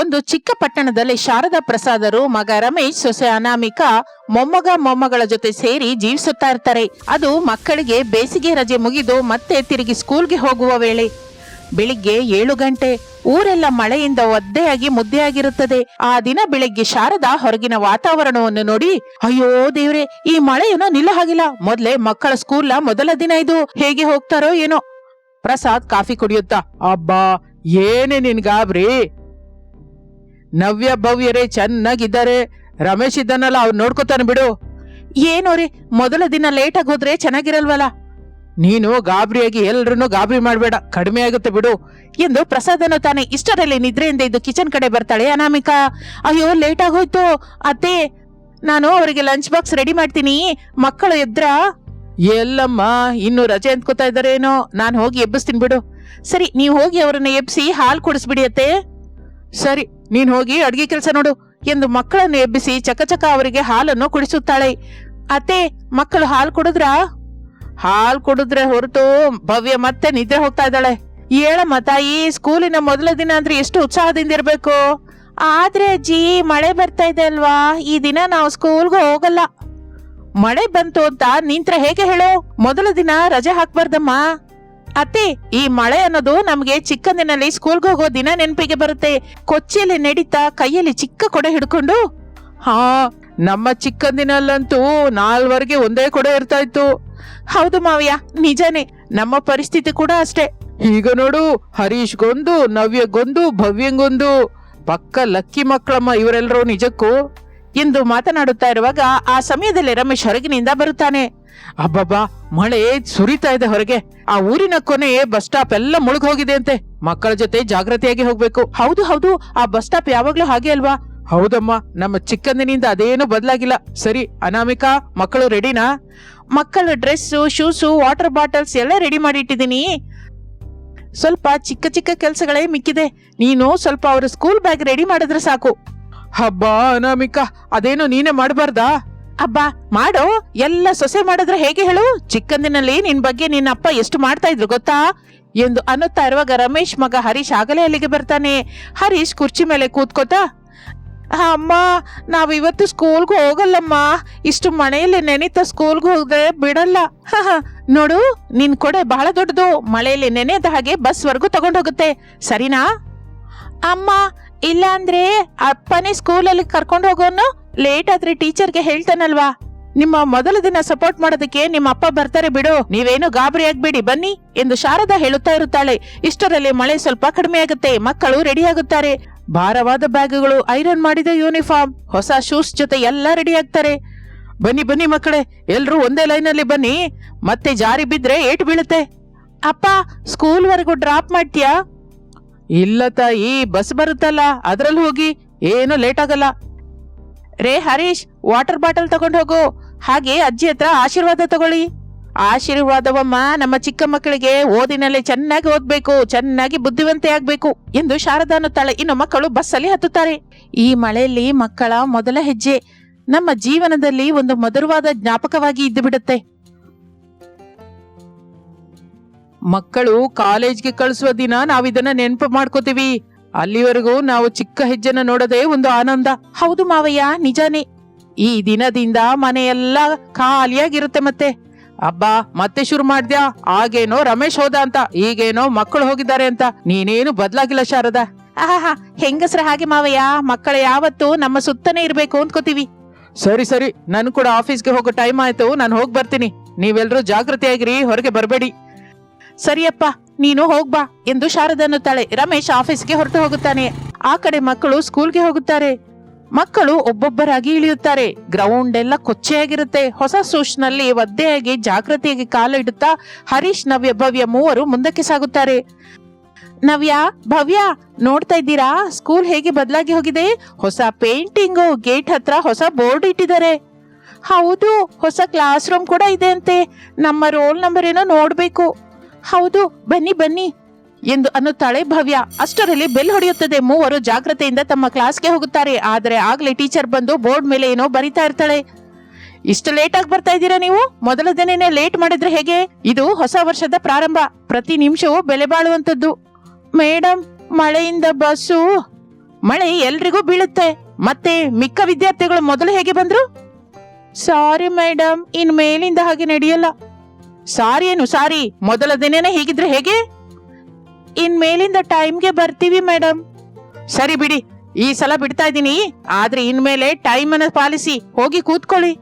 ಒಂದು ಚಿಕ್ಕ ಪಟ್ಟಣದಲ್ಲಿ ಶಾರದಾ ಪ್ರಸಾದರು, ಮಗ ರಮೇಶ್, ಸೊಸೆ ಅನಾಮಿಕಾ, ಮೊಮ್ಮಗ, ಮೊಮ್ಮಗಳ ಜೊತೆ ಸೇರಿ ಜೀವಿಸುತ್ತಾ ಇರ್ತಾರೆ. ಅದು ಮಕ್ಕಳಿಗೆ ಬೇಸಿಗೆ ರಜೆ ಮುಗಿದು ಮತ್ತೆ ತಿರುಗಿ ಸ್ಕೂಲ್ಗೆ ಹೋಗುವ ವೇಳೆ. ಬೆಳಿಗ್ಗೆ ಏಳು ಗಂಟೆ. ಊರೆಲ್ಲ ಮಳೆಯಿಂದ ಒದ್ದೆಯಾಗಿ ಮುದ್ದೆಯಾಗಿರುತ್ತದೆ. ಆ ದಿನ ಬೆಳಿಗ್ಗೆ ಶಾರದಾ ಹೊರಗಿನ ವಾತಾವರಣವನ್ನು ನೋಡಿ, ಅಯ್ಯೋ ದೇವ್ರೆ, ಈ ಮಳೆಯನ್ನು ನಿಲ್ಲ ಹಾಗಿಲ್ಲ. ಮೊದ್ಲೇ ಮಕ್ಕಳ ಸ್ಕೂಲ್ನ ಮೊದಲ ದಿನ ಇದು. ಹೇಗೆ ಹೋಗ್ತಾರೋ ಏನೋ. ಪ್ರಸಾದ್ ಕಾಫಿ ಕುಡಿಯುತ್ತಾ, ಅಬ್ಬಾ, ಏನೇ ನಿನ್ ಗಾಬ್ರಿ ನವ್ಯ ಭವ್ಯರೇ ಚೆನ್ನಾಗಿದ್ದಾರೆ. ರಮೇಶ್ ಇದ್ದಾನಲ್ಲ ಅವ್ರು ನೋಡ್ಕೋತಾನೆ ಬಿಡು. ಏನೋ ರೀ ಮೊದಲ ದಿನ ಲೇಟಾಗಿ ಹೋದ್ರೆ ಚೆನ್ನಾಗಿರಲ್ವಲ್ಲ? ನೀನು ಗಾಬರಿಯಾಗಿ ಎಲ್ರನ್ನೂ ಗಾಬರಿ ಮಾಡಬೇಡ. ಕಡಿಮೆ ಆಗುತ್ತೆ ಬಿಡು. ಎಂದು ಪ್ರಸಾದನು ತಾನೆ ಇಷ್ಟರಲ್ಲಿ ನಿದ್ರೆಯಿಂದ ಇದ್ದು ಕಿಚನ್ ಕಡೆ ಬರ್ತಾಳೆ ಅನಾಮಿಕಾ. ಅಯ್ಯೋ ಲೇಟ್ ಆಗೋಯ್ತು ಅತ್ತೆ ನಾನು ಅವರಿಗೆ ಲಂಚ್ ಬಾಕ್ಸ್ ರೆಡಿ ಮಾಡ್ತೀನಿ. ಮಕ್ಕಳು ಎದ್ರ? ಎಲ್ಲಮ್ಮ ಇನ್ನು ರಜೆ ಅಂದ್ಕೋತಾ ಇದ್ದಾರೇನೋ? ನಾನು ಹೋಗಿ ಎಬ್ಬಿಸ್ತೀನಿ ಬಿಡು. ಸರಿ ನೀವು ಹೋಗಿ ಅವರನ್ನ ಎಬ್ಬಿಸಿ ಹಾಲು ಕುಡಿಸ್ಬಿಡಿ ಅತ್ತೆ. ಸರಿ ನೀನ್ ಹೋಗಿ ಅಡ್ಗೆ ಕೆಲಸ ನೋಡು ಎಂದು ಮಕ್ಕಳನ್ನು ಎಬ್ಬಿಸಿ ಚಕಚಕ ಅವರಿಗೆ ಹಾಲನ್ನು ಕುಡಿಸುತ್ತಾಳೆ. ಅತ್ತೆ, ಮಕ್ಕಳು ಹಾಲು ಕುಡಿದ್ರಾ? ಹಾಲು ಕುಡಿದ್ರೆ ಹೊರತು ಭವ್ಯ ಮತ್ತೆ ನಿದ್ರೆ ಹೋಗ್ತಾ ಇದ್ದಾಳೆ. ಹೇಳಮ್ಮ ತಾಯಿ, ಸ್ಕೂಲಿನ ಮೊದಲ ದಿನ ಅಂದ್ರೆ ಎಷ್ಟು ಉತ್ಸಾಹದಿಂದ ಇರ್ಬೇಕು ಆದ್ರೆ ಅಜ್ಜಿ, ಮಳೆ ಬರ್ತಾ ಇದೆ ಅಲ್ವಾ? ಈ ದಿನ ನಾವು ಸ್ಕೂಲ್ಗೆ ಹೋಗಲ್ಲ. ಮಳೆ ಬಂತು ಅಂತ ನಿಂತ್ರ ಹೇಗೆ ಹೇಳು? ಮೊದಲ ದಿನ ರಜೆ ಹಾಕ್ಬಾರ್ದಮ್ಮ. ಅತ್ತೆ, ಈ ಮಳೆ ಅನ್ನೋದು ನಮ್ಗೆ ಚಿಕ್ಕಂದಿನಲ್ಲಿ ಸ್ಕೂಲ್ಗೆ ಹೋಗೋ ದಿನ ನೆನಪಿಗೆ ಬರುತ್ತೆ. ಕೊಚ್ಚಿಯಲ್ಲಿ ನಡೀತಾ ಕೈಯಲ್ಲಿ ಚಿಕ್ಕ ಕೊಡೆ ಹಿಡ್ಕೊಂಡು? ಹಾ, ನಮ್ಮ ಚಿಕ್ಕಂದಿನಲ್ಲಂತೂ ನಾಲ್ವರೆಗೆ ಒಂದೇ ಕೊಡೆ ಇರ್ತಾ ಇತ್ತು ಹೌದು ಮಾವ್ಯ ನಿಜಾನೇ, ನಮ್ಮ ಪರಿಸ್ಥಿತಿ ಕೂಡ ಅಷ್ಟೇ. ಈಗ ನೋಡು, ಹರೀಶ್ಗೊಂದು, ನವ್ಯಗೊಂದು, ಭವ್ಯಂಗೊಂದು, ಪಕ್ಕ ಲಕ್ಕಿ ಮಕ್ಕಳಮ್ಮ ಇವರೆಲ್ಲರೂ ನಿಜಕ್ಕೂ ಎಂದು ಮಾತನಾಡುತ್ತಾ ಇರುವಾಗ ಆ ಸಮಯದಲ್ಲಿ ರಮೇಶ್ ಹೊರಗಿನಿಂದ ಬರುತ್ತಾನೆ. ಅಬ್ಬಬ್ಬಾ, ಮಳೆ ಸುರಿತಾ ಇದೆ ಹೊರಗೆ. ಆ ಊರಿನ ಕೊನೆ ಬಸ್ ಸ್ಟಾಪ್ ಎಲ್ಲ ಮುಳುಗೋಗಿದೆ ಅಂತೆ. ಮಕ್ಕಳ ಜೊತೆ ಜಾಗ್ರತೆಯಾಗಿ ಹೋಗ್ಬೇಕು. ಹೌದು ಹೌದು, ಆ ಬಸ್ ಸ್ಟಾಪ್ ಯಾವಾಗ್ಲೂ ಹಾಗೆ ಅಲ್ವಾ? ಹೌದಮ್ಮ, ನಮ್ಮ ಚಿಕ್ಕಂದಿನಿಂದ ಅದೇನು ಬದಲಾಗಿಲ್ಲ. ಸರಿ, ಅನಾಮಿಕಾ, ಮಕ್ಕಳು ರೆಡಿನಾ? ಮಕ್ಕಳ ಡ್ರೆಸ್ಸು, ಶೂಸು, ವಾಟರ್ ಬಾಟಲ್ಸ್ ಎಲ್ಲ ರೆಡಿ ಮಾಡಿ ಇಟ್ಟಿದ್ದೀನಿ ಸ್ವಲ್ಪ ಚಿಕ್ಕ ಚಿಕ್ಕ ಕೆಲಸಗಳೇ ಮಿಕ್ಕಿದೆ. ನೀನು ಸ್ವಲ್ಪ ಅವರ ಸ್ಕೂಲ್ ಬ್ಯಾಗ್ ರೆಡಿ ಮಾಡಿದ್ರೆ ಸಾಕು. ಹಬ್ಬ ಅನಾಮಿಕ, ಅದೇನು ನೀನೇ ಮಾಡಬಾರ್ದಾ? ಅಬ್ಬಾ, ಮಾಡೋ. ಎಲ್ಲ ಸೊಸೆ ಮಾಡಿದ್ರೆ ಹೇಗೆ ಹೇಳು? ಚಿಕ್ಕಂದಿನಲ್ಲಿ ನಿನ್ ಬಗ್ಗೆ ನಿನ್ನ ಅಪ್ಪ ಎಷ್ಟು ಮಾಡ್ತಾ ಇದ್ರು ಗೊತ್ತಾ? ಎಂದು ಅನ್ನುತ್ತಾ ಇರುವಾಗ ರಮೇಶ್ ಮಗ ಹರೀಶ್ ಆಗಲೇ ಅಲ್ಲಿಗೆ ಬರ್ತಾನೆ. ಹರೀಶ್ ಕುರ್ಚಿ ಮೇಲೆ ಕೂತ್ಕೋತಾ, ಅಮ್ಮ, ನಾವ್ ಇವತ್ತು ಸ್ಕೂಲ್ಗೆ ಹೋಗಲ್ಲಮ್ಮ. ಇಷ್ಟು ಮಳೆಯಲ್ಲಿ ನೆನೆತ ಸ್ಕೂಲ್ಗೂ ಹೋದ್ರೆ ಬಿಡಲ್ಲ. ನೋಡು, ನಿನ್ ಕೊಡೆ ಬಹಳ ದೊಡ್ಡದು. ಮಳೆಯಲ್ಲಿ ನೆನೆದ ಹಾಗೆ ಬಸ್ ವರ್ಗು ತಗೊಂಡೋಗುತ್ತೆ. ಸರಿನಾ? ಅಮ್ಮ ಇಲ್ಲ ಅಂದ್ರೆ ಅಪ್ಪನೇ ಸ್ಕೂಲಲ್ಲಿ ಕರ್ಕೊಂಡು ಹೋಗೋನು ಲೇಟ್ ಆದ್ರೆ ಟೀಚರ್ಗೆ ಹೇಳ್ತಾನಲ್ವಾ? ನಿಮ್ಮ ಮೊದಲ ದಿನ ಸಪೋರ್ಟ್ ಮಾಡೋದಕ್ಕೆ ನಿಮ್ಮ ಅಪ್ಪ ಬರ್ತಾರೆ ಬಿಡು. ನೀವೇನು ಗಾಬರಿ ಆಗ್ಬೇಡಿ, ಬನ್ನಿ ಎಂದು ಶಾರದಾ ಹೇಳುತ್ತಾ ಇರುತ್ತಾಳೆ. ಇಷ್ಟರಲ್ಲಿ ಮಳೆ ಸ್ವಲ್ಪ ಕಡಿಮೆ ಆಗುತ್ತೆ, ಮಕ್ಕಳು ರೆಡಿ ಆಗುತ್ತಾರೆ. ಭಾರವಾದ ಬ್ಯಾಗ್ಗಳು ಐರನ್ ಮಾಡಿದ ಯೂನಿಫಾರ್ಮ್ ಹೊಸ ಶೂಸ್ ಜೊತೆ ಎಲ್ಲ ರೆಡಿ ಆಗ್ತಾರೆ. ಬನ್ನಿ ಬನ್ನಿ ಮಕ್ಕಳೇ, ಎಲ್ರೂ ಒಂದೇ ಲೈನಲ್ಲಿ ಬನ್ನಿ. ಮತ್ತೆ ಜಾರಿ ಬಿದ್ರೆ ಏಟ್ ಬೀಳುತ್ತೆ. ಅಪ್ಪ ಸ್ಕೂಲ್ ವರೆಗೂ ಡ್ರಾಪ್ ಮಾಡ್ತೀಯಾ? ಇಲ್ಲ ತಾಯಿ ಬಸ್ ಬರುತ್ತಲ್ಲ, ಅದ್ರಲ್ಲಿ ಹೋಗಿ ಏನು ಲೇಟ್ ಆಗಲ್ಲ. ರೇ ಹರೀಶ್ ವಾಟರ್ ಬಾಟಲ್ ತಗೊಂಡು ಹೋಗು. ಹಾಗೆ ಅಜ್ಜಿ ಹತ್ರ ಆಶೀರ್ವಾದ ತಗೊಳ್ಳಿ. ಆಶೀರ್ವಾದವಮ್ಮ, ನಮ್ಮ ಚಿಕ್ಕ ಮಕ್ಕಳಿಗೆ ಓದಿನಲ್ಲಿ ಚೆನ್ನಾಗಿ ಓದ್ಬೇಕು, ಚೆನ್ನಾಗಿ ಬುದ್ಧಿವಂತೆ ಆಗ್ಬೇಕು ಎಂದು ಶಾರದಾ ಅನ್ನುತ್ತಾಳೆ ಇನ್ನು ಮಕ್ಕಳು ಬಸ್ಸಲ್ಲಿ ಹತ್ತುತ್ತಾರೆ. ಈ ಮಳೆಯಲ್ಲಿ ಮಕ್ಕಳ ಮೊದಲ ಹೆಜ್ಜೆ. ನಮ್ಮ ಜೀವನದಲ್ಲಿ ಒಂದು ಮಧುರವಾದ ಜ್ಞಾಪಕವಾಗಿ ಇದ್ದು ಬಿಡುತ್ತೆ ಮಕ್ಕಳು ಕಾಲೇಜ್ಗೆ ಕಳಿಸುವ ದಿನ ನಾವಿದನ್ನ ಇದನ್ನ ನೆನಪು ಮಾಡ್ಕೋತೀವಿ. ಅಲ್ಲಿವರೆಗೂ ನಾವು ಚಿಕ್ಕ ಹೆಜ್ಜೆನ ನೋಡೋದೇ ಒಂದು ಆನಂದ. ಹೌದು ಮಾವಯ್ಯ ನಿಜಾನೇ. ಈ ದಿನದಿಂದ ಮನೆಯೆಲ್ಲ ಖಾಲಿಯಾಗಿರುತ್ತೆ ಮತ್ತೆ. ಅಬ್ಬಾ ಮತ್ತೆ ಶುರು ಮಾಡ್ದ್ಯಾ? ಆಗೇನೋ ರಮೇಶ್ ಹೋದ ಅಂತ ಈಗೇನೋ ಮಕ್ಕಳು ಹೋಗಿದ್ದಾರೆ ಅಂತ. ನೀನೇನು ಬದ್ಲಾಗಿಲ್ಲ ಶಾರದ? ಆಹಾ ಹೆಂಗಸ್ರ ಹಾಗೆ ಮಾವಯ್ಯ. ಮಕ್ಕಳ ಯಾವತ್ತು ನಮ್ಮ ಸುತ್ತನೇ ಇರ್ಬೇಕು ಅಂದ್ಕೋತೀವಿ. ಸರಿ ಸರಿ. ನನ್ ಕೂಡ ಆಫೀಸ್ಗೆ ಹೋಗೋ ಟೈಮ್ ಆಯ್ತು. ನಾನು ಹೋಗಿ ಬರ್ತೀನಿ. ನೀವೆಲ್ರೂ ಜಾಗೃತಿಯಾಗಿರಿ ಹೊರಗೆ ಬರಬೇಡಿ. ಸರಿಯಪ್ಪ, ನೀನು ಹೋಗ್ಬಾ ಎಂದು ಶಾರದ ಅನ್ನುತ್ತಾಳೆ ರಮೇಶ್ ಆಫೀಸ್ಗೆ ಹೊರಟು ಹೋಗುತ್ತಾನೆ. ಆ ಕಡೆ ಮಕ್ಕಳು ಸ್ಕೂಲ್ಗೆ ಹೋಗುತ್ತಾರೆ. ಮಕ್ಕಳು ಒಬ್ಬೊಬ್ಬರಾಗಿ ಇಳಿಯುತ್ತಾರೆ. ಗ್ರೌಂಡ್ ಎಲ್ಲ ಕೊಚ್ಚೆಯಾಗಿರುತ್ತೆ. ಹೊಸ ಸೂಚ್ನಲ್ಲಿ ಒದ್ದೆಯಾಗಿ ಜಾಗೃತಿಯಾಗಿ ಕಾಲು ಇಡುತ್ತಾ ಹರೀಶ್, ನವ್ಯ, ಭವ್ಯ ಮೂವರು ಮುಂದಕ್ಕೆ ಸಾಗುತ್ತಾರೆ. ನವ್ಯ, ಭವ್ಯ, ನೋಡ್ತಾ ಇದ್ದೀರಾ? ಸ್ಕೂಲ್ ಹೇಗೆ ಬದಲಾಗಿ ಹೋಗಿದೆ? ಹೊಸ ಪೇಂಟಿಂಗು, ಗೇಟ್ ಹತ್ರ ಹೊಸ ಬೋರ್ಡ್ ಇಟ್ಟಿದ್ದಾರೆ. ಹೌದು, ಹೊಸ ಕ್ಲಾಸ್ ರೂಮ್ ಕೂಡ ಇದೆ ಅಂತೆ. ನಮ್ಮ ರೋಲ್ ನಂಬರ್ ಏನೋ ನೋಡ್ಬೇಕು. ಹೌದು, ಬನ್ನಿ ಬನ್ನಿ. ಎಂದು ಅನ್ನುತ್ತಾಳೆ ಭವ್ಯ ಅಷ್ಟರಲ್ಲಿ ಬೆಲ್ ಹೊಡೆಯುತ್ತದೆ. ಮೂವರು ಜಾಗ್ರತೆಯಿಂದ ತಮ್ಮ ಕ್ಲಾಸ್ಗೆ ಹೋಗುತ್ತಾರೆ. ಆದರೆ ಆಗ್ಲೇ ಟೀಚರ್ ಬಂದು ಬೋರ್ಡ್ ಮೇಲೆ ಏನೋ ಬರಿತಾ ಇರ್ತಾಳೆ. ಇಷ್ಟು ಲೇಟ್ ಆಗಿ ಬರ್ತಾ ಇದ್ದೀರಾ ನೀವು? ಮೊದಲ ದಿನನೇ ಲೇಟ್ ಮಾಡಿದ್ರೆ ಹೇಗೆ? ಇದು ಹೊಸ ವರ್ಷದ ಪ್ರಾರಂಭ. ಪ್ರತಿ ನಿಮಿಷವೂ ಬೆಲೆ ಬಾಳುವಂತದ್ದು ಮೇಡಮ್ ಮಳೆಯಿಂದ ಬಸ್ಸು. ಮಳೆ ಎಲ್ರಿಗೂ ಬೀಳುತ್ತೆ. ಮತ್ತೆ ಮಿಕ್ಕ ವಿದ್ಯಾರ್ಥಿಗಳು ಮೊದಲು ಹೇಗೆ ಬಂದ್ರು? ಸಾರಿ ಮೇಡಮ್ ಇನ್ ಮೇಲಿಂದ ಹಾಗೆ ನಡೆಯಲ್ಲ. ಸಾರಿ ಏನು, ಸಾರಿ. ಮೊದಲ ದಿನನೇ ಹೀಗಿದ್ರೆ ಹೇಗೆ? ಇನ್ ಮೇಲಿಂದ ಟೈಮ್ಗೆ ಬರ್ತೀವಿ ಮೇಡಮ್ ಸರಿ ಬಿಡಿ, ಈ ಸಲ ಬಿಡ್ತಾ ಇದ್ದೀನಿ. ಆದ್ರೆ ಇನ್ಮೇಲೆ ಟೈಮ್ ಅನ್ನ ಪಾಲಿಸಿ, ಹೋಗಿ ಕೂತ್ಕೊಳ್ಳಿ.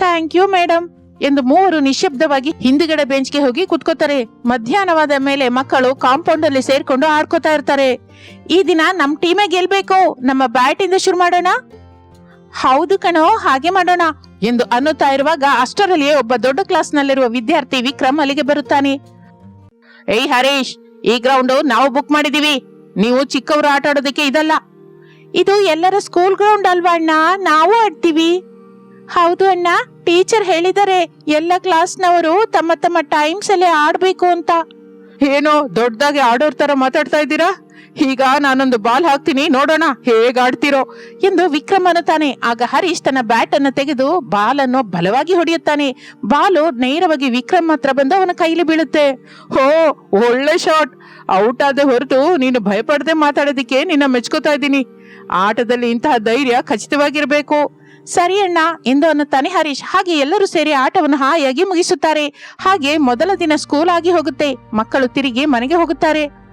ಥ್ಯಾಂಕ್ ಯು ಮೇಡಮ್ ಎಂದು ಮೂವರು ನಿಶಬ್ದವಾಗಿ ಹಿಂದುಗಡೆ ಬೆಂಚ್ಗೆ ಹೋಗಿ ಕೂತ್ಕೋತಾರೆ ಮಧ್ಯಾಹ್ನವಾದ ಮೇಲೆ ಮಕ್ಕಳು ಕಾಂಪೌಂಡ್ ಅಲ್ಲಿ ಸೇರ್ಕೊಂಡು ಆಡ್ಕೋತಾ ಇರ್ತಾರೆ. ಈ ದಿನ ನಮ್ ಟೀಮೇ ಗೆಲ್ಬೇಕು. ನಮ್ಮ ಬ್ಯಾಟ್ ಇಂದ ಶುರು ಮಾಡೋಣ. ಹೌದು ಕಣೋ, ಹಾಗೆ ಮಾಡೋಣ. ಎಂದು ಅನ್ನುತ್ತಾ ಇರುವಾಗ ಅಷ್ಟರಲ್ಲಿಯೇ ಒಬ್ಬ ದೊಡ್ಡ ಕ್ಲಾಸ್ ನಲ್ಲಿರುವ ವಿದ್ಯಾರ್ಥಿ ವಿಕ್ರಮ್ ಅಲ್ಲಿಗೆ ಬರುತ್ತಾನೆ. ಏಯ್ ಹರೀಶ್, ಈ ಗ್ರೌಂಡ್ ನಾವು ಬುಕ್ ಮಾಡಿದೀವಿ ನೀವು ಚಿಕ್ಕವರು ಆಟ ಆಡೋದಕ್ಕೆ ಇದಲ್ಲ. ಇದು ಎಲ್ಲರ ಸ್ಕೂಲ್ ಗ್ರೌಂಡ್ ಅಲ್ವಾ ಅಣ್ಣ? ನಾವು ಆಡ್ತೀವಿ. ಹೌದು ಅಣ್ಣ ಟೀಚರ್ ಹೇಳಿದರೆ ಎಲ್ಲ ಕ್ಲಾಸ್ನವರು ತಮ್ಮ ತಮ್ಮ ಟೈಮ್ಸ್ ಅಲ್ಲಿ ಆಡ್ಬೇಕು ಅಂತ. ಏನೋ, ದೊಡ್ಡದಾಗಿ ಆಡೋರ್ ತರ ಮಾತಾಡ್ತಾ ಇದ್ದೀರಾ? ಈಗ ನಾನೊಂದು ಬಾಲ್ ಹಾಕ್ತೀನಿ, ನೋಡೋಣ ಹೇಗ್ ಆಡ್ತಿರೋ ಎಂದು ವಿಕ್ರಮ್ ಅನ್ನುತ್ತಾನೆ ಆಗ ಹರೀಶ್ ತನ್ನ ಬ್ಯಾಟ್ ಅನ್ನು ತೆಗೆದು ಬಾಲ್ ಅನ್ನು ಬಲವಾಗಿ ಹೊಡೆಯುತ್ತಾನೆ. ಬಾಲು ನೇರವಾಗಿ ವಿಕ್ರಮ್ ಹತ್ರ ಬಂದು ಅವನ ಕೈಲಿ ಬೀಳುತ್ತೆ. ಹೋ, ಒಳ್ಳೆ ಶಾಟ್ ಔಟ್ ಆದ ಹೊರತು ನೀನು ಭಯಪಡದೆ ಮಾತಾಡೋದಿಕ್ಕೆ ನಿನ್ನ ಮೆಚ್ಕೋತಾ ಇದ್ದೀನಿ. ಆಟದಲ್ಲಿ ಇಂತಹ ಧೈರ್ಯ ಖಚಿತವಾಗಿರಬೇಕು. ಸರಿ ಅಣ್ಣ, ಎಂದು ಅನ್ನುತ್ತಾನೆ ಹರೀಶ್. ಹಾಗೆ ಎಲ್ಲರೂ ಸೇರಿ ಆಟವನ್ನು ಹಾಯಾಗಿ ಮುಗಿಸುತ್ತಾರೆ. ಹಾಗೆ ಮೊದಲ ದಿನ ಸ್ಕೂಲ್ ಆಗಿ ಹೋಗುತ್ತೆ. ಮಕ್ಕಳು ತಿರುಗಿ ಮನೆಗೆ ಹೋಗುತ್ತಾರೆ.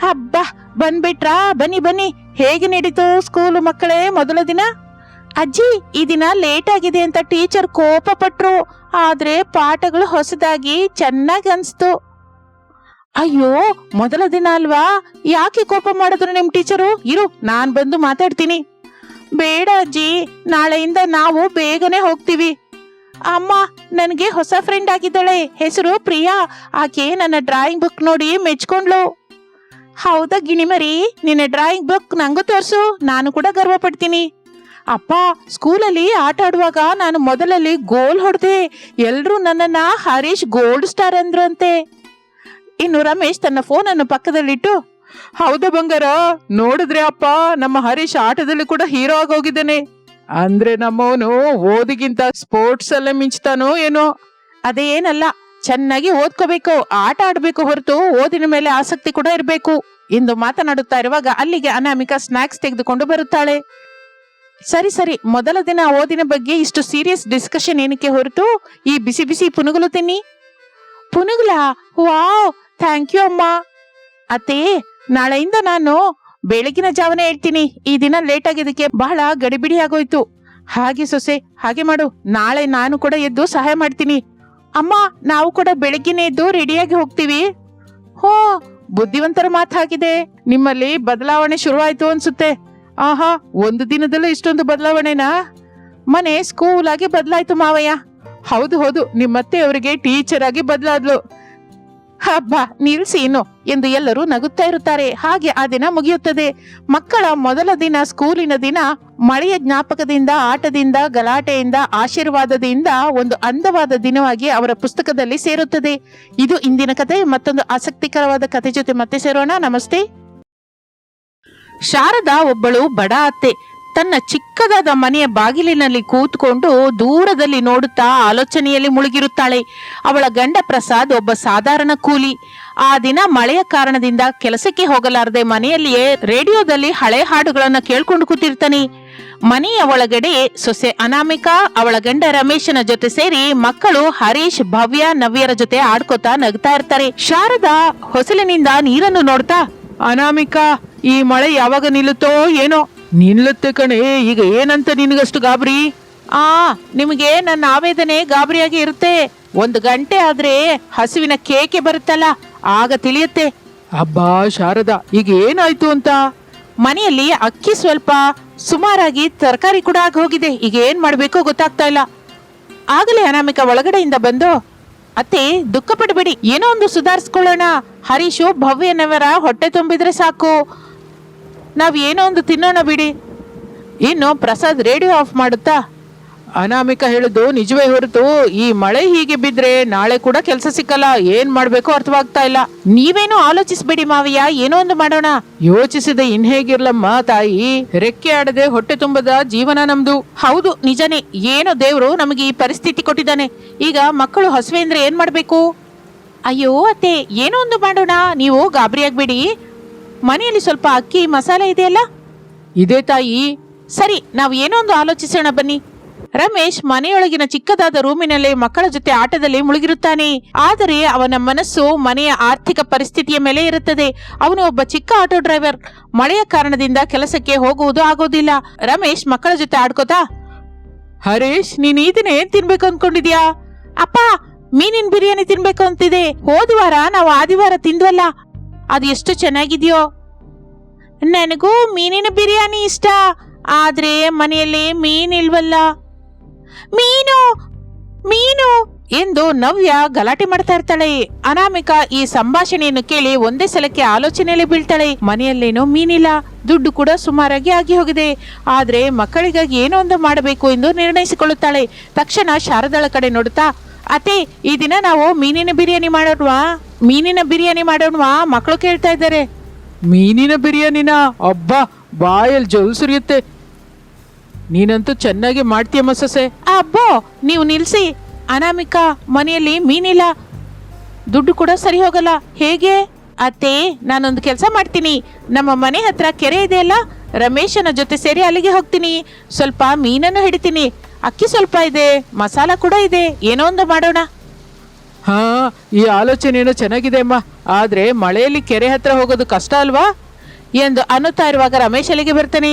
ಹಬ್ಬ ಬಂದ್ಬಿಟ್ರಾ? ಬನ್ನಿ ಬನ್ನಿ. ಹೇಗೆ ನಡೀತು ಸ್ಕೂಲು ಮಕ್ಕಳೇ ಮೊದಲ ದಿನ? ಅಜ್ಜಿ, ಈ ದಿನ ಲೇಟ್ ಆಗಿದೆ ಅಂತ ಟೀಚರ್ ಕೋಪ ಪಟ್ರು ಆದ್ರೆ ಪಾಠಗಳು ಹೊಸದಾಗಿ ಚೆನ್ನಾಗಿ ಅನ್ಸ್ತು. ಅಯ್ಯೋ, ಮೊದಲ ದಿನ ಅಲ್ವಾ? ಯಾಕೆ ಕೋಪ ಮಾಡಿದ್ರು ನಿಮ್ ಟೀಚರು ಇರು, ನಾನ್ ಬಂದು ಮಾತಾಡ್ತೀನಿ. ಬೇಡ ಅಜ್ಜಿ, ನಾಳೆಯಿಂದ ನಾವು ಬೇಗನೆ ಹೋಗ್ತೀವಿ. ಅಮ್ಮ, ನನಗೆ ಹೊಸ ಫ್ರೆಂಡ್ ಆಗಿದ್ದಾಳೆ. ಹೆಸರು ಪ್ರಿಯಾ. ಆಕೆ ನನ್ನ ಡ್ರಾಯಿಂಗ್ ಬುಕ್ ನೋಡಿ ಮೆಚ್ಕೊಂಡ್ಲು ಹೌದಾ ಗಿಣಿಮರಿ ನಿನ್ನ ಡ್ರಾಯಿಂಗ್ ಬುಕ್ ನಂಗೂ ತೋರಿಸು, ನಾನು ಕೂಡ ಗರ್ವ ಪಡ್ತೀನಿ ಅಪ್ಪ, ಸ್ಕೂಲಲ್ಲಿ ಆಟ ಆಡುವಾಗ ನಾನು ಮೊದಲಲ್ಲಿ ಗೋಲ್ ಹೊಡೆದೆ ಎಲ್ಲರೂ ನನ್ನನ್ನ ಹರೀಶ್ ಗೋಲ್ಡ್ ಸ್ಟಾರ್ ಅಂದ್ರು ಅಂತೆ. ಇನ್ನು ರಮೇಶ್ ತನ್ನ ಫೋನನ್ನು ಪಕ್ಕದಲ್ಲಿಟ್ಟು, ಹೌದಾ ಬಂಗಾರ, ನೋಡಿದ್ರೆ ಅಪ್ಪ, ನಮ್ಮ ಹರೀಶ್ ಆಟದಲ್ಲಿ ಕೂಡ ಹೀರೋ ಆಗಿ ಹೋಗಿದ್ದಾನೆ. ಅಂದ್ರೆ ನಮ್ಮವನು ಓದಿಗಿಂತ ಸ್ಪೋರ್ಟ್ಸ್ ಅಲ್ಲೇ ಮಿಂಚ್ತಾನೋ ಏನೋ? ಅದೇನಲ್ಲ ಚೆನ್ನಾಗಿ ಓದ್ಕೋಬೇಕು, ಆಟ ಆಡ್ಬೇಕು ಹೊರತು ಓದಿನ ಮೇಲೆ ಆಸಕ್ತಿ ಕೂಡ ಇರಬೇಕು ಎಂದು ಮಾತನಾಡುತ್ತಾ ಇರುವಾಗ ಅಲ್ಲಿಗೆ ಅನಾಮಿಕಾ ಸ್ನಾಕ್ಸ್ ತೆಗೆದುಕೊಂಡು ಬರುತ್ತಾಳೆ. ಸರಿ ಸರಿ, ಮೊದಲ ದಿನ ಓದಿನ ಬಗ್ಗೆ ಇಷ್ಟು ಸೀರಿಯಸ್ ಡಿಸ್ಕಷನ್ ಏನಕ್ಕೆ ಹೊರತು ಈ ಬಿಸಿ ಬಿಸಿ ಪುನುಗುಲು ತಿನ್ನಿ. ಪುನುಗುಲ? ವಾವ್ ಥ್ಯಾಂಕ್ ಯು ಅಮ್ಮ. ಅತ್ತೆ, ನಾಳೆಯಿಂದ ನಾನು ಬೆಳಗಿನ ಜಾವನೇ ಹೇಳ್ತೀನಿ ಈ ದಿನ ಲೇಟ್ ಆಗಿದ್ದಕ್ಕೆ ಬಹಳ ಗಡಿಬಿಡಿ ಆಗೋಯ್ತು. ಹಾಗೆ ಸೊಸೆ, ಹಾಗೆ ಮಾಡು. ನಾಳೆ ನಾನು ಕೂಡ ಎದ್ದು ಸಹಾಯ ಮಾಡ್ತೀನಿ. ಅಮ್ಮ, ನಾವು ಕೂಡ ಬೆಳಗ್ಗೆನೆ ಎದ್ದು ರೆಡಿಯಾಗಿ ಹೋಗ್ತೀವಿ. ಹೋ, ಬುದ್ಧಿವಂತರ ಮಾತು ಹಾಕಿದೆ ನಿಮ್ಮಲ್ಲಿ ಬದಲಾವಣೆ ಶುರುವಾಯಿತು ಅನ್ಸುತ್ತೆ. ಆಹಾ, ಒಂದು ದಿನದಲ್ಲೂ ಇಷ್ಟೊಂದು ಬದಲಾವಣೆನಾ? ಮನೆ ಸ್ಕೂಲ್ ಆಗಿ ಬದಲಾಯ್ತು ಮಾವಯ್ಯ. ಹೌದು ಹೌದು ನಿಮ್ಮತ್ತೆ ಅವರಿಗೆ ಟೀಚರ್ ಆಗಿ ಬದಲಾದ್ಲು. ಹಬ್ಬ ನಿಲ್ಸಿ ಇನ್ನು ಎಂದು ಎಲ್ಲರೂ ನಗುತ್ತಾ ಇರುತ್ತಾರೆ. ಹಾಗೆ ಆ ದಿನ ಮುಗಿಯುತ್ತದೆ. ಮಕ್ಕಳ ಮೊದಲ ದಿನ ಸ್ಕೂಲಿನ ದಿನ ಮಳೆಯ ಜ್ಞಾಪಕದಿಂದ, ಆಟದಿಂದ, ಗಲಾಟೆಯಿಂದ, ಆಶೀರ್ವಾದದಿಂದ ಒಂದು ಅಂದವಾದ ದಿನವಾಗಿ ಅವರ ಪುಸ್ತಕದಲ್ಲಿ ಸೇರುತ್ತದೆ. ಇದು ಇಂದಿನ ಕತೆ. ಮತ್ತೊಂದು ಆಸಕ್ತಿಕರವಾದ ಕತೆ ಜೊತೆ ಮತ್ತೆ ಸೇರೋಣ. ನಮಸ್ತೆ. ಶಾರದಾ ಒಬ್ಬಳು ಬಡ ಅತ್ತೆ. ತನ್ನ ಚಿಕ್ಕದಾದ ಮನೆಯ ಬಾಗಿಲಿನಲ್ಲಿ ಕೂತ್ಕೊಂಡು ದೂರದಲ್ಲಿ ನೋಡುತ್ತಾ ಆಲೋಚನೆಯಲ್ಲಿ ಮುಳುಗಿರುತ್ತಾಳೆ. ಅವಳ ಗಂಡ ಪ್ರಸಾದ್ ಒಬ್ಬ ಸಾಧಾರಣ ಕೂಲಿ. ಆ ದಿನ ಮಳೆಯ ಕಾರಣದಿಂದ ಕೆಲಸಕ್ಕೆ ಹೋಗಲಾರದೆ ಮನೆಯಲ್ಲಿಯೇ ರೇಡಿಯೋದಲ್ಲಿ ಹಳೆ ಹಾಡುಗಳನ್ನು ಕೇಳ್ಕೊಂಡು ಕೂತಿರ್ತಾನೆ. ಮನೆಯ ಒಳಗಡೆ ಸೊಸೆ ಅನಾಮಿಕಾ, ಅವಳ ಗಂಡ ರಮೇಶನ ಜೊತೆ ಸೇರಿ ಮಕ್ಕಳು ಹರೀಶ್, ಭವ್ಯ, ನವ್ಯರ ಜೊತೆ ಆಡ್ಕೋತಾ ನಗ್ತಾ ಇರ್ತಾರೆ. ಶಾರದಾ, ಹೊಸಲಿನಿಂದ ನೀರನ್ನು ನೋಡ್ತಾ, ಅನಾಮಿಕಾ, ಈ ಮಳೆ ಯಾವಾಗ ನಿಲ್ಲುತ್ತೋ ಏನೋ? ನಿಲ್ಲುತ್ತೆ ಕಣೆ ಈಗ ಏನಂತ ನಿನಗಷ್ಟು ಗಾಬರಿ? ಆ ನಿಮಗೆ ನನ್ನ ಆವೇದನೆ ಗಾಬರಿಯಾಗಿ ಇರುತ್ತೆ. ಒಂದು ಗಂಟೆ ಆದ್ರೆ ಹಸುವಿನ ಕೇಕೆ ಬರುತ್ತಲ್ಲ ಆಗ ತಿಳಿಯುತ್ತೆ. ಅಬ್ಬಾ ಶಾರದ ಈಗ ಏನಾಯ್ತು ಅಂತ? ಮನೆಯಲ್ಲಿ ಅಕ್ಕಿ ಸ್ವಲ್ಪ ಸುಮಾರಾಗಿ ತರಕಾರಿ ಕೂಡ ಆಗಿ ಹೋಗಿದೆ. ಈಗ ಏನ್ ಮಾಡ್ಬೇಕೋ ಗೊತ್ತಾಗ್ತಾ ಇಲ್ಲ. ಆಗಲೇ ಅನಾಮಿಕ ಒಳಗಡೆಯಿಂದ ಬಂದು ಅತ್ತೆ ದುಃಖ ಪಡಬೇಡಿ ಏನೋ ಒಂದು ಸುಧಾರಿಸ್ಕೊಳ್ಳೋಣ. ಹರೀಶು ಭವ್ಯನವರ ಹೊಟ್ಟೆ ತುಂಬಿದ್ರೆ ಸಾಕು. ನಾವ್ ಏನೋ ಒಂದು ತಿನ್ನೋಣ ಬಿಡಿ. ಇನ್ನು ಪ್ರಸಾದ್ ರೇಡಿಯೋ ಆಫ್ ಮಾಡುತ್ತಾ? ಅನಾಮಿಕ ಹೇಳುದು ನಿಜವೇ ಹೊರತು, ಈ ಮಳೆ ಹೀಗೆ ಬಿದ್ರೆ ನಾಳೆ ಕೂಡ ಕೆಲಸ ಸಿಕ್ಕಲ್ಲ, ಏನ್ ಮಾಡ್ಬೇಕು ಅರ್ಥವಾಗ್ತಾ ಇಲ್ಲ. ನೀವೇನು ಆಲೋಚಿಸ್ಬೇಡಿ ಮಾವಯ್ಯ, ಏನೋ ಒಂದು ಮಾಡೋಣ. ಯೋಚಿಸಿದ ಇನ್ ಹೇಗಿರ್ಲಮ್ಮ ತಾಯಿ? ರೆಕ್ಕೆ ಆಡದೆ ಹೊಟ್ಟೆ ತುಂಬದ ಜೀವನ ನಮ್ದು. ಹೌದು, ನಿಜನೇ. ಏನೋ ದೇವ್ರು ನಮಗೆ ಈ ಪರಿಸ್ಥಿತಿ ಕೊಟ್ಟಿದ್ದಾನೆ. ಈಗ ಮಕ್ಕಳು ಹಸುವೆ ಅಂದ್ರೆ ಏನ್ ಮಾಡ್ಬೇಕು? ಅಯ್ಯೋ ಅತ್ತೆ, ಏನೋ ಒಂದು ಮಾಡೋಣ. ನೀವು ಗಾಬರಿ ಆಗ್ಬೇಡಿ ಮನೆಯಲ್ಲಿ ಸ್ವಲ್ಪ ಅಕ್ಕಿ ಮಸಾಲೆ ಇದೆಯಲ್ಲ? ಇದೇ ತಾಯಿ. ಸರಿ ನಾವು ಏನೋ ಒಂದು ಆಲೋಚಿಸೋಣ ಬನ್ನಿ. ರಮೇಶ್ ಮನೆಯೊಳಗಿನ ಚಿಕ್ಕದಾದ ರೂಮಿನಲ್ಲಿ ಮಕ್ಕಳ ಜೊತೆ ಆಟದಲ್ಲಿ ಮುಳುಗಿರುತ್ತಾನೆ. ಆದರೆ ಅವನ ಮನಸ್ಸು ಮನೆಯ ಆರ್ಥಿಕ ಪರಿಸ್ಥಿತಿಯ ಮೇಲೆ ಇರುತ್ತದೆ. ಅವನು ಒಬ್ಬ ಚಿಕ್ಕ ಆಟೋ ಡ್ರೈವರ್. ಮಳೆಯ ಕಾರಣದಿಂದ ಕೆಲಸಕ್ಕೆ ಹೋಗುವುದು ಆಗೋದಿಲ್ಲ. ರಮೇಶ್ ಮಕ್ಕಳ ಜೊತೆ ಆಡ್ಕೋತಾ ಹರೀಶ್ ನೀನ್ ಈ ದಿನ ಏನ್ ತಿನ್ಬೇಕು ಅನ್ಕೊಂಡಿದ್ಯಾ? ಅಪ್ಪ ಮೀನಿನ ಬಿರಿಯಾನಿ ತಿನ್ಬೇಕು ಅಂತಿದೆ. ಹೋದ ವಾರ ನಾವು ಆದಿವಾರ ತಿಂದ್ವಲ್ಲ ಅದು ಎಷ್ಟು ಚೆನ್ನಾಗಿದೆಯೋ. ನನಗೂ ಮೀನಿನ ಬಿರಿಯಾನಿ ಇಷ್ಟ, ಆದ್ರೆ ಮನೆಯಲ್ಲಿ ಮೀನಿಲ್ವಲ್ಲ ಮೀನು ಮೀನು ಎಂದು ನವ್ಯ ಗಲಾಟೆ ಮಾಡ್ತಾ ಇರ್ತಾಳೆ. ಅನಾಮಿಕ ಈ ಸಂಭಾಷಣೆಯನ್ನು ಕೇಳಿ ಒಂದೇ ಸಲಕ್ಕೆ ಆಲೋಚನೆಯಲ್ಲಿ ಬೀಳ್ತಾಳೆ. ಮನೆಯಲ್ಲೇನೋ ಮೀನಿಲ್ಲ, ದುಡ್ಡು ಕೂಡ ಸುಮಾರಾಗಿ ಆಗಿ ಹೋಗಿದೆ. ಆದ್ರೆ ಮಕ್ಕಳಿಗಾಗಿ ಏನೋ ಒಂದು ಮಾಡಬೇಕು ಎಂದು ನಿರ್ಣಯಿಸಿಕೊಳ್ಳುತ್ತಾಳೆ. ತಕ್ಷಣ ಶಾರದಾಳ ಕಡೆ ನೋಡುತ್ತಾ, ಅತ್ತೆ, ಈ ದಿನ ನಾವು ಮೀನಿನ ಬಿರಿಯಾನಿ ಮಾಡೋಣವಾ? ಮೀನಿನ ಬಿರಿಯಾನಿ ಮಾಡೋಣವಾ? ಮಕ್ಕಳು ಕೇಳ್ತಾ ಇದ್ದಾರೆ. ಮೀನಿನ ಬಿರಿಯಾನಿನ? ಅಬ್ಬ, ಬಾಯಲ್ಲಿ ಜಲ್ ಸುರಿಯುತ್ತೆ. ನೀನಂತೂ ಚೆನ್ನಾಗಿ ಮಾಡ್ತೀಯ ಸೊಸೆ ಅಬ್ಬೋ, ನೀವು ನಿಲ್ಸಿ. ಅನಾಮಿಕಾ, ಮನೆಯಲ್ಲಿ ಮೀನಿಲ್ಲ. ದುಡ್ಡು ಕೂಡ ಸರಿ ಹೋಗಲ್ಲ. ಹೇಗೆ? ಅತ್ತೆ, ನಾನೊಂದು ಕೆಲಸ ಮಾಡ್ತೀನಿ. ನಮ್ಮ ಮನೆ ಹತ್ರ ಕೆರೆ ಇದೆಯಲ್ಲ ರಮೇಶನ ಜೊತೆ ಸೇರಿ ಅಲ್ಲಿಗೆ ಹೋಗ್ತೀನಿ. ಸ್ವಲ್ಪ ಮೀನನ್ನು ಹಿಡಿತೀನಿ. ಅಕ್ಕಿ ಸ್ವಲ್ಪ ಇದೆ, ಮಸಾಲ ಕೂಡ ಇದೆ. ಏನೋ ಒಂದು ಮಾಡೋಣ. ಹಾ, ಈ ಆಲೋಚನೆಯೂ ಚೆನ್ನಾಗಿದೆ ಅಮ್ಮ. ಆದ್ರೆ ಮಳೆಯಲ್ಲಿ ಕೆರೆ ಹತ್ರ ಹೋಗೋದು ಕಷ್ಟ ಅಲ್ವಾ? ಎಂದು ಅನ್ನುತ್ತಾ ಇರುವಾಗ ರಮೇಶ್ ಅಲ್ಲಿಗೆ ಬರ್ತಾನೆ.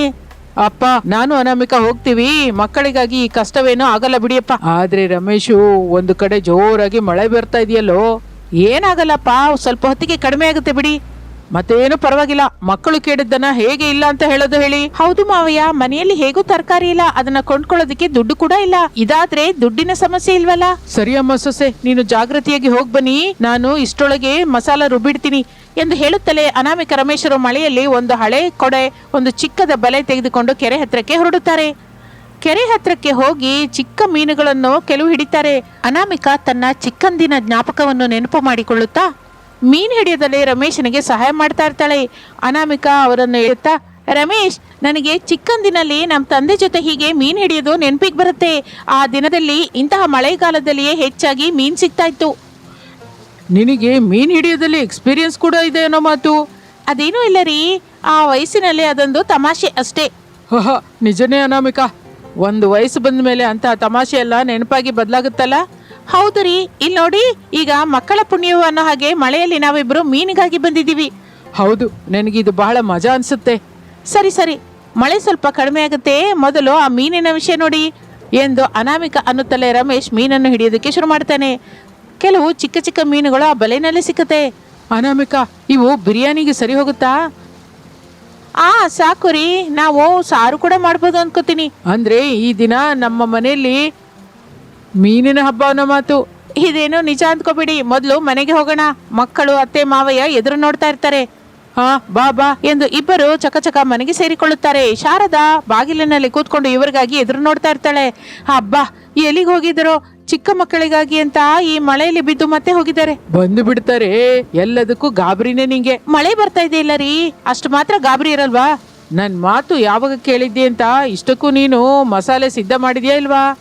ಅಪ್ಪ, ನಾನು ಅನಾಮಿಕಾ ಹೋಗ್ತೀವಿ. ಮಕ್ಕಳಿಗಾಗಿ ಈ ಕಷ್ಟವೇನೋ ಆಗಲ್ಲ ಬಿಡಿಯಪ್ಪ. ಆದ್ರೆ ರಮೇಶು, ಒಂದು ಕಡೆ ಜೋರಾಗಿ ಮಳೆ ಬರ್ತಾ ಇದೆಯಲ್ಲೋ? ಏನಾಗಲ್ಲಪ್ಪ? ಸ್ವಲ್ಪ ಹೊತ್ತಿಗೆ ಕಡಿಮೆ ಆಗುತ್ತೆ ಬಿಡಿ. ಮತ್ತೇನು ಪರವಾಗಿಲ್ಲ. ಮಕ್ಕಳು ಕೇಳಿದ್ದನ್ನ ಹೇಗೆ ಇಲ್ಲ ಅಂತ ಹೇಳೋದು ಹೇಳಿ. ಹೌದು ಮಾವಯ್ಯ, ಮನೆಯಲ್ಲಿ ಹೇಗೂ ತರಕಾರಿ ಇಲ್ಲ. ಅದನ್ನ ಕೊಂಡ್ಕೊಳ್ಳೋದಕ್ಕೆ ದುಡ್ಡು ಕೂಡ ಇಲ್ಲ. ಇದಾದ್ರೆ ದುಡ್ಡಿನ ಸಮಸ್ಯೆ ಇಲ್ವಲ್ಲ? ಸರಿ ಅಮ್ಮ ಸೊಸೆ, ನೀನು ಜಾಗೃತಿಯಾಗಿ ಹೋಗ್ ಬನ್ನಿ. ನಾನು ಇಷ್ಟೊಳಗೆ ಮಸಾಲ ರುಬ್ಬಿಡ್ತೀನಿ ಎಂದು ಹೇಳುತ್ತಲೇ ಅನಾಮಿಕ ರಮೇಶರು ಮಳೆಯಲ್ಲಿ ಒಂದು ಹಳೆ ಕೊಡೆ, ಒಂದು ಚಿಕ್ಕದ ಬಲೆ ತೆಗೆದುಕೊಂಡು ಕೆರೆ ಹತ್ರಕ್ಕೆ ಹೊರಡುತ್ತಾರೆ. ಕೆರೆ ಹತ್ರಕ್ಕೆ ಹೋಗಿ ಚಿಕ್ಕ ಮೀನುಗಳನ್ನು ಕೆಲವು ಹಿಡಿತಾರೆ. ಅನಾಮಿಕ ತನ್ನ ಚಿಕ್ಕಂದಿನ ಜ್ಞಾಪಕವನ್ನು ನೆನಪು ಮಾಡಿಕೊಳ್ಳುತ್ತಾ ಮೀನು ಹಿಡಿಯೋದಲ್ಲೇ ರಮೇಶನಿಗೆ ಸಹಾಯ ಮಾಡ್ತಾ ಇರ್ತಾಳೆ. ಅನಾಮಿಕ ಅವರನ್ನು ಹೇಳ್ತಾ ರಮೇಶ್ ನನಗೆ ಚಿಕ್ಕಂದಿನಲ್ಲಿ ನಮ್ಮ ತಂದೆ ಜೊತೆ ಹೀಗೆ ಮೀನು ಹಿಡಿಯೋದು ನೆನಪಿಗೆ ಬರುತ್ತೆ. ಆ ದಿನದಲ್ಲಿ ಇಂತಹ ಮಳೆಗಾಲದಲ್ಲಿಯೇ ಹೆಚ್ಚಾಗಿ ಮೀನು ಸಿಗ್ತಾ ಇತ್ತು. ನಿನಗೆ ಮೀನು ಹಿಡಿಯೋದಲ್ಲಿ ಎಕ್ಸ್ಪೀರಿಯನ್ಸ್ ಕೂಡ ಇದೆ ಅನ್ನೋ ಮಾತು? ಅದೇನೂ ಇಲ್ಲ ರೀ ಆ ವಯಸ್ಸಿನಲ್ಲಿ ಅದೊಂದು ತಮಾಷೆ ಅಷ್ಟೇ. ನಿಜನೇ ಅನಾಮಿಕ. ಒಂದು ವಯಸ್ಸು ಬಂದ ಮೇಲೆ ಅಂತ ತಮಾಷೆ ಎಲ್ಲ ನೆನಪಾಗಿ ಬದಲಾಗುತ್ತಲ್ಲ? ಹೌದು ರೀ. ಇಲ್ಲಿ ನೋಡಿ ಈಗ ಮಕ್ಕಳ ಪುಣ್ಯವು ಅನ್ನೋ ಹಾಗೆ ಮಳೆಯಲ್ಲಿ ನಾವಿಬ್ರು ಮೀನಿಗಾಗಿ ಬಂದಿದ್ದೀವಿ. ಹೌದು ನನಗೆ ಇದು ಬಹಳ ಮಜಾ ಅನ್ಸುತ್ತೆ. ಸರಿ ಸರಿ. ಮಳೆ ಸ್ವಲ್ಪ ಕಡಿಮೆ ಆಗುತ್ತೆ. ಮೊದಲು ಆ ಮೀನಿನ ವಿಷಯ ನೋಡಿ. ಎಂದು ಅನಾಮಿಕ ಅನ್ನುತ್ತಲೇ ರಮೇಶ್ ಮೀನನ್ನು ಹಿಡಿಯೋದಕ್ಕೆ ಶುರು ಮಾಡ್ತಾನೆ. ಕೆಲವು ಚಿಕ್ಕ ಚಿಕ್ಕ ಮೀನುಗಳು ಆ ಬಲೆನಲ್ಲಿ ಸಿಕ್ಕುತ್ತೆ. ಅನಾಮಿಕ ಇವು ಬಿರಿಯಾನಿಗೆ ಸರಿ ಹೋಗುತ್ತಾ? ಆ ಸಾಕು ರೀ. ನಾವು ಸಾರು ಕೂಡ ಮಾಡ್ಬೋದು ಅನ್ಕೋತೀನಿ. ಅಂದ್ರೆ ಈ ದಿನ ನಮ್ಮ ಮನೆಯಲ್ಲಿ ಮೀನಿನ ಹಬ್ಬ ಅನ್ನೋ ಮಾತು. ಇದೇನೋ ನಿಜ ಅಂದ್ಕೋಬಿಡಿ ಮೊದಲು ಮನೆಗೆ ಹೋಗೋಣ. ಮಕ್ಕಳು ಅತ್ತೆ ಮಾವಯ್ಯ ಎದುರು ನೋಡ್ತಾ ಇರ್ತಾರೆ. ಹಾ ಬಾ ಬಾ. ಎಂದು ಇಬ್ಬರು ಚಕಚಕ ಮನೆಗೆ ಸೇರಿಕೊಳ್ಳುತ್ತಾರೆ. ಶಾರದಾ ಬಾಗಿಲಿನಲ್ಲಿ ಕೂತ್ಕೊಂಡು ಇವರಿಗಾಗಿ ಎದುರು ನೋಡ್ತಾ ಇರ್ತಾಳೆ. ಹಬ್ಬ ಎಲ್ಲಿಗೆ ಹೋಗಿದ್ರು? ಚಿಕ್ಕ ಮಕ್ಕಳಿಗಾಗಿ ಅಂತ ಈ ಮಳೆಯಲ್ಲಿ ಬಿದ್ದು ಮತ್ತೆ ಹೋಗಿದ್ದಾರೆ. ಬಂದು ಬಿಡ್ತಾರೆ. ಎಲ್ಲದಕ್ಕೂ ಗಾಬರಿನೇ ನಿಂಗೆ. ಮಳೆ ಬರ್ತಾ ಇದೆ ಇಲ್ಲ ರೀ. ಅಷ್ಟು ಮಾತ್ರ ಗಾಬರಿ ಇರಲ್ವಾ? ನನ್ ಮಾತು ಯಾವಾಗ ಕೇಳಿದ್ದೆ ಅಂತ ಇಷ್ಟಕ್ಕೂ ನೀನು ಮಸಾಲೆ ಸಿದ್ಧ ಮಾಡಿದ್ಯಾ ಇಲ್ವಾ?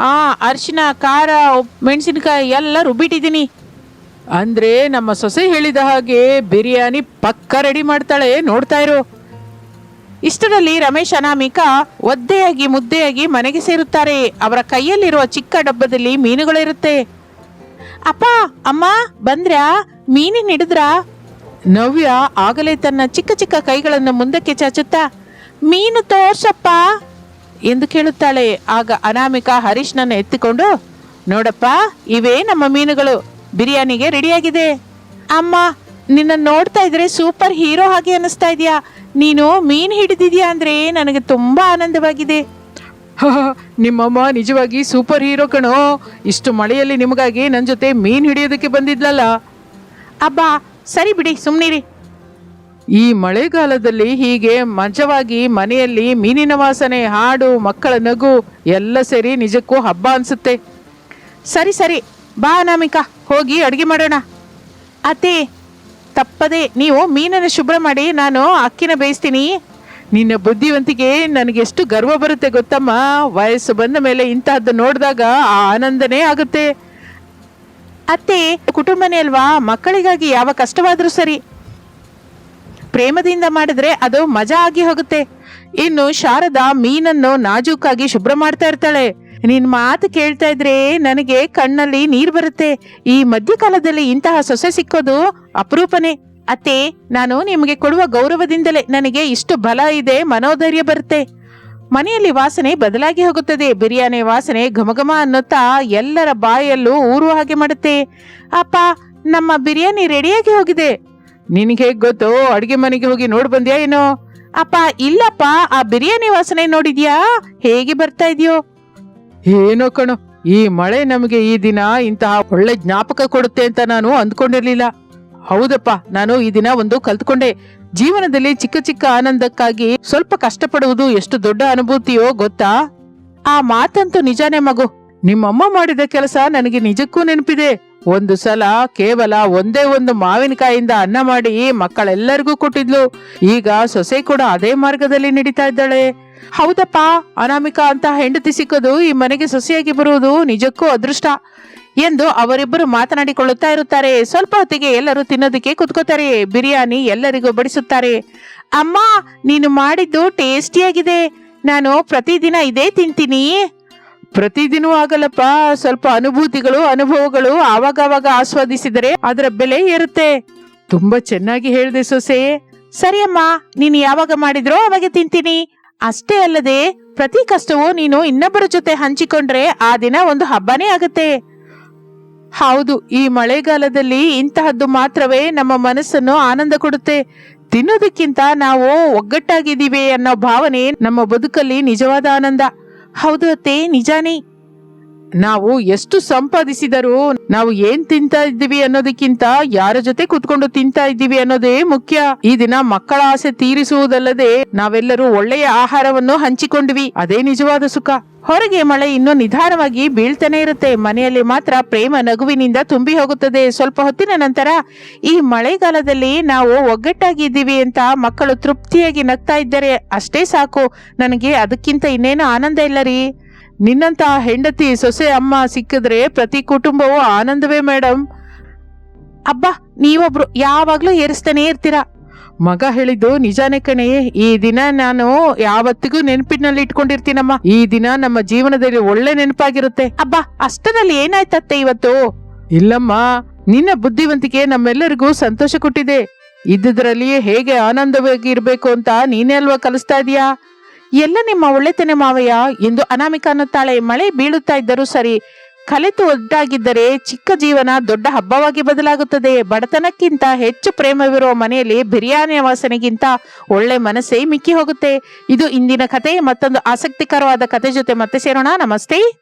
ಹಾ ಅರಿಶಿನ, ಖಾರ, ಮೆಣಸಿನಕಾಯಿ ಎಲ್ಲ ರುಬ್ಬಿಟ್ಟಿದ್ದೀನಿ. ಅಂದ್ರೆ ನಮ್ಮ ಸೊಸೆ ಹೇಳಿದ ಹಾಗೆ ಬಿರಿಯಾನಿ ಪಕ್ಕ ರೆಡಿ ಮಾಡ್ತಾಳೆ, ನೋಡ್ತಾ ಇರು. ಇಷ್ಟರಲ್ಲಿ ರಮೇಶ್ ಅನಾಮಿಕ ಒದ್ದೆಯಾಗಿ ಮುದ್ದೆಯಾಗಿ ಮನೆಗೆ ಸೇರುತ್ತಾರೆ. ಅವರ ಕೈಯಲ್ಲಿರುವ ಚಿಕ್ಕ ಡಬ್ಬದಲ್ಲಿ ಮೀನುಗಳಿರುತ್ತೆ ಅಪ್ಪ, ಅಮ್ಮ ಬಂದ್ರ್ಯಾ ಮೀನಿನ ಹಿಡಿದ್ರಾ? ನವ್ಯ ಆಗಲೇ ತನ್ನ ಚಿಕ್ಕ ಚಿಕ್ಕ ಕೈಗಳನ್ನು ಮುಂದಕ್ಕೆ ಚಾಚುತ್ತಾ, ಮೀನು ತೋರ್ಸಪ್ಪ. ಎಂದು ಕೇಳುತ್ತಾಳೆ. ಆಗ ಅನಾಮಿಕ ಹರೀಶ್ನನ್ನು ಎತ್ತಿಕೊಂಡು ನೋಡಪ್ಪ ಇವೇ ನಮ್ಮ ಮೀನುಗಳು. ಬಿರಿಯಾನಿಗೆ ರೆಡಿಯಾಗಿದೆ. ಅಮ್ಮ ನಿನ್ನ ನೋಡ್ತಾ ಇದ್ರೆ ಸೂಪರ್ ಹೀರೋ ಹಾಗೆ ಅನಿಸ್ತಾ ಇದೆಯಾ? ನೀನು ಮೀನು ಹಿಡಿದಿದ್ಯಾ ಅಂದ್ರೆ ನನಗೆ ತುಂಬಾ ಆನಂದವಾಗಿದೆ. ನಿಮ್ಮಮ್ಮ ನಿಜವಾಗಿ ಸೂಪರ್ ಹೀರೋ ಕಣೋ. ಇಷ್ಟು ಮಳೆಯಲ್ಲಿ ನಿಮಗಾಗಿ ನನ್ನ ಜೊತೆ ಮೀನು ಹಿಡಿಯೋದಕ್ಕೆ ಬಂದಿದ್ಲಲ್ಲ. ಅಬ್ಬಾ ಸರಿ ಬಿಡಿ ಸುಮ್ಮನಿರಿ ಈ ಮಳೆಗಾಲದಲ್ಲಿ ಹೀಗೆ ಮಂಚವಾಗಿ ಮನೆಯಲ್ಲಿ ಮೀನಿನ ವಾಸನೆ, ಹಾಡು, ಮಕ್ಕಳ ನಗು ಎಲ್ಲ ಸೇರಿ ನಿಜಕ್ಕೂ ಹಬ್ಬ ಅನ್ಸುತ್ತೆ. ಸರಿ ಸರಿ, ಬಾ ಅನಾಮಿಕಾ, ಹೋಗಿ ಅಡುಗೆ ಮಾಡೋಣ. ಅತ್ತೆ, ತಪ್ಪದೆ ನೀವು ಮೀನನ್ನು ಶುಭ್ರ ಮಾಡಿ ನಾನು ಅಕ್ಕಿನ ಬೇಯಿಸ್ತೀನಿ. ನಿನ್ನ ಬುದ್ಧಿವಂತಿಗೆ ನನಗೆಷ್ಟು ಗರ್ವ ಬರುತ್ತೆ ಗೊತ್ತಮ್ಮ? ವಯಸ್ಸು ಬಂದ ಮೇಲೆ ಇಂತಹದ್ದು ನೋಡಿದಾಗ ಆ ಆನಂದನೇ ಆಗುತ್ತೆ. ಅತ್ತೆ, ಕುಟುಂಬನೇ ಅಲ್ವಾ? ಮಕ್ಕಳಿಗಾಗಿ ಯಾವ ಕಷ್ಟವಾದರೂ ಸರಿ. ಪ್ರೇಮದಿಂದ ಮಾಡಿದ್ರೆ ಅದು ಮಜಾ ಆಗಿ ಹೋಗುತ್ತೆ. ಇನ್ನು ಶಾರದಾ ಮೀನನ್ನು ನಾಜೂಕಾಗಿ ಶುಭ್ರ ಮಾಡ್ತಾ ಇರ್ತಾಳೆ. ನಿನ್ ಮಾತು ಕೇಳ್ತಾ ಇದ್ರೆ ನನಗೆ ಕಣ್ಣಲ್ಲಿ ನೀರ್ ಬರುತ್ತೆ. ಈ ಮಧ್ಯಕಾಲದಲ್ಲಿ ಇಂತಹ ಸೊಸೆ ಸಿಕ್ಕೋದು ಅಪರೂಪನೇ. ಅತ್ತೆ, ನಾನು ನಿಮಗೆ ಕೊಡುವ ಗೌರವದಿಂದಲೇ ನನಗೆ ಇಷ್ಟು ಬಲ ಇದೆ, ಮನೋಧೈರ್ಯ ಬರುತ್ತೆ. ಮನೆಯಲ್ಲಿ ವಾಸನೆ ಬದಲಾಗಿ ಹೋಗುತ್ತದೆ. ಬಿರಿಯಾನಿ ವಾಸನೆ ಘಮಘಮ ಅನ್ನುತ್ತಾ ಎಲ್ಲರ ಬಾಯಲ್ಲೂ ಊರುವ ಹಾಗೆ ಮಾಡುತ್ತೆ. ಅಪ್ಪ, ನಮ್ಮ ಬಿರಿಯಾನಿ ರೆಡಿಯಾಗಿ ಹೋಗಿದೆ. ನಿನಗೆ ಹೇಗ್ ಗೊತ್ತು? ಅಡುಗೆ ಮನೆಗೆ ಹೋಗಿ ನೋಡ್ ಬಂದ್ಯಾ ಏನೋ? ಅಪ್ಪ, ಇಲ್ಲಪ್ಪ, ಆ ಬಿರಿಯಾನಿ ವಾಸನೆ ನೋಡಿದ್ಯಾ? ಹೇಗೆ ಬರ್ತಾ ಇದೆಯೋ? ಏನೋ ಕಣೋ, ಈ ಮಳೆ ನಮಗೆ ಈ ದಿನ ಇಂತಹ ಒಳ್ಳೆ ಜ್ಞಾಪಕ ಕೊಡುತ್ತೆ ಅಂತ ನಾನು ಅಂದ್ಕೊಂಡಿರ್ಲಿಲ್ಲ. ಹೌದಪ್ಪ, ನಾನು ಈ ದಿನ ಒಂದು ಕಲ್ತ್ಕೊಂಡೆ. ಜೀವನದಲ್ಲಿ ಚಿಕ್ಕ ಚಿಕ್ಕ ಆನಂದಕ್ಕಾಗಿ ಸ್ವಲ್ಪ ಕಷ್ಟಪಡುವುದು ಎಷ್ಟು ದೊಡ್ಡ ಅನುಭೂತಿಯೋ ಗೊತ್ತಾ? ಆ ಮಾತಂತೂ ನಿಜಾನೇ ಮಗು. ನಿಮ್ಮಮ್ಮ ಮಾಡಿದ ಕೆಲಸ ನನಗೆ ನಿಜಕ್ಕೂ ನೆನಪಿದೆ. ಒಂದು ಸಲ ಕೇವಲ ಒಂದೇ ಒಂದು ಮಾವಿನಕಾಯಿಂದ ಅನ್ನ ಮಾಡಿ ಮಕ್ಕಳೆಲ್ಲರಿಗೂ ಕೊಟ್ಟಿದ್ಲು. ಈಗ ಸೊಸೆ ಕೂಡ ಅದೇ ಮಾರ್ಗದಲ್ಲಿ ನಡೀತಾ ಇದ್ದಾಳೆ. ಹೌದಪ್ಪ, ಅನಾಮಿಕಾ ಅಂತ ಹೆಂಡತಿ ಸಿಕ್ಕೋದು ಈ ಮನೆಗೆ ಸೊಸೆಯಾಗಿ ಬರುವುದು ನಿಜಕ್ಕೂ ಅದೃಷ್ಟ ಎಂದು ಅವರಿಬ್ಬರು ಮಾತನಾಡಿಕೊಳ್ಳುತ್ತಾ ಇರುತ್ತಾರೆ. ಸ್ವಲ್ಪ ಹೊತ್ತಿಗೆ ಎಲ್ಲರೂ ತಿನ್ನೋದಕ್ಕೆ ಕುತ್ಕೋತಾರೆ. ಬಿರಿಯಾನಿ ಎಲ್ಲರಿಗೂ ಬಡಿಸುತ್ತಾರೆ. ಅಮ್ಮ, ನೀನು ಮಾಡಿದ್ದು ಟೇಸ್ಟಿಯಾಗಿದೆ. ನಾನು ಪ್ರತಿದಿನ ಇದೇ ತಿಂತೀನಿ. ಪ್ರತಿದಿನವೂ ಆಗಲ್ಲಪ್ಪ. ಸ್ವಲ್ಪ ಅನುಭೂತಿಗಳು, ಅನುಭವಗಳು ಆವಾಗವಾಗ ಆಸ್ವಾದಿಸಿದರೆ ಅದರ ಬೆಲೆ ಇರುತ್ತೆ ತುಂಬಾ ಚೆನ್ನಾಗಿ ಹೇಳಿದೆ ಸೊಸೆ. ಸರಿಯಮ್ಮ, ನೀನು ಯಾವಾಗ ಮಾಡಿದ್ರೋ ಅವಾಗ ತಿಂತೀನಿ. ಅಷ್ಟೇ ಅಲ್ಲದೆ ಪ್ರತಿ ಕಷ್ಟವೂ ನೀನು ಇನ್ನೊಬ್ಬರ ಜೊತೆ ಹಂಚಿಕೊಂಡ್ರೆ ಆ ದಿನ ಒಂದು ಹಬ್ಬನೇ ಆಗುತ್ತೆ. ಹೌದು, ಈ ಮಳೆಗಾಲದಲ್ಲಿ ಇಂತಹದ್ದು ಮಾತ್ರವೇ ನಮ್ಮ ಮನಸ್ಸನ್ನು ಆನಂದ ಕೊಡುತ್ತೆ. ತಿನ್ನೋದಕ್ಕಿಂತ ನಾವು ಒಗ್ಗಟ್ಟಾಗಿದ್ದೀವಿ ಅನ್ನೋ ಭಾವನೆ ನಮ್ಮ ಬದುಕಲ್ಲಿ ನಿಜವಾದ ಆನಂದ. ಹೌದು ಅತ್ತೆ ನಿಜಾನೇ. ನಾವು ಎಷ್ಟು ಸಂಪಾದಿಸಿದರೂ ನಾವು ಏನ್ ತಿಂತಾ ಇದ್ದೀವಿ ಅನ್ನೋದಕ್ಕಿಂತ ಯಾರ ಜೊತೆ ಕುತ್ಕೊಂಡು ತಿಂತಾ ಇದ್ದೀವಿ ಅನ್ನೋದೇ ಮುಖ್ಯ. ಈ ದಿನ ಮಕ್ಕಳ ಆಸೆ ತೀರಿಸುವುದಲ್ಲದೆ ನಾವೆಲ್ಲರೂ ಒಳ್ಳೆಯ ಆಹಾರವನ್ನು ಹಂಚಿಕೊಂಡ್ವಿ. ಅದೇ ನಿಜವಾದ ಸುಖ. ಹೊರಗೆ ಮಳೆ ಇನ್ನೂ ನಿಧಾನವಾಗಿ ಬೀಳ್ತಾನೆ ಇರುತ್ತೆ. ಮನೆಯಲ್ಲಿ ಮಾತ್ರ ಪ್ರೇಮ ನಗುವಿನಿಂದ ತುಂಬಿ ಹೋಗುತ್ತದೆ. ಸ್ವಲ್ಪ ಹೊತ್ತಿನ ನಂತರ ಈ ಮಳೆಗಾಲದಲ್ಲಿ ನಾವು ಒಗ್ಗಟ್ಟಾಗಿ ಇದ್ದೀವಿ ಅಂತ ಮಕ್ಕಳು ತೃಪ್ತಿಯಾಗಿ ನಗ್ತಾ ಇದ್ದಾರೆ ಅಷ್ಟೇ ಸಾಕು. ನನಗೆ ಅದಕ್ಕಿಂತ ಇನ್ನೇನು ಆನಂದ ಇಲ್ಲ ರೀ. ನಿನ್ನಂತ ಹೆಂಡತಿ ಸೊಸೆ ಅಮ್ಮ ಸಿಕ್ಕಿದ್ರೆ ಪ್ರತಿ ಕುಟುಂಬವೂ ಆನಂದವೇ ಮೇಡಮ್ ಅಬ್ಬಾ, ನೀವೊಬ್ರು ಯಾವಾಗ್ಲೂ ಏರಿಸ್ತಾನೆ ಇರ್ತೀರಾ. ಮಗ ಹೇಳಿದ್ದು ನಿಜಾನೇ ಕಣೆ, ಈ ದಿನ ನಾನು ಯಾವತ್ತಿಗೂ ನೆನಪಿನಲ್ಲಿ ಇಟ್ಕೊಂಡಿರ್ತೀನಮ್ಮ. ಈ ದಿನ ನಮ್ಮ ಜೀವನದಲ್ಲಿ ಒಳ್ಳೆ ನೆನಪಾಗಿರುತ್ತೆ. ಅಬ್ಬಾ, ಅಷ್ಟರಲ್ಲಿ ಏನಾಯ್ತತ್ತೆ ಇವತ್ತು? ಇಲ್ಲಮ್ಮ, ನಿನ್ನ ಬುದ್ಧಿವಂತಿಕೆ ನಮ್ಮೆಲ್ಲರಿಗೂ ಸಂತೋಷ ಕೊಟ್ಟಿದೆ. ಇದ್ದುದರಲ್ಲಿ ಹೇಗೆ ಆನಂದವಾಗಿ ಇರಬೇಕು ಅಂತ ನೀನೇ ಅಲ್ವಾ ಕಲಿಸ್ತಾ ಇದೀಯಾ? ಎಲ್ಲ ನಿಮ್ಮ ಒಳ್ಳೆತನ ಮಾವಯ್ಯ. ಎಂದು ಅನಾಮಿಕ ಅನ್ನುತ್ತಾಳೆ. ಮಳೆ ಬೀಳುತ್ತಾ ಇದ್ದರೂ ಸರಿ. ಕಲೆತು ಒದ್ದಾಗಿದ್ದರೆ ಚಿಕ್ಕ ಜೀವನ ದೊಡ್ಡ ಹಬ್ಬವಾಗಿ ಬದಲಾಗುತ್ತದೆ. ಬಡತನಕ್ಕಿಂತ ಹೆಚ್ಚು ಪ್ರೇಮವಿರುವ ಮನೆಯಲ್ಲಿ ಬಿರಿಯಾನಿ ವಾಸನೆಗಿಂತ ಒಳ್ಳೆ ಮನಸ್ಸೇ ಮಿಕ್ಕಿ ಹೋಗುತ್ತೆ ಇದು ಇಂದಿನ ಕಥೆ ಮತ್ತೊಂದು ಆಸಕ್ತಿಕರವಾದ ಕತೆ ಜೊತೆ ಮತ್ತೆ ಸೇರೋಣ. ನಮಸ್ತೆ.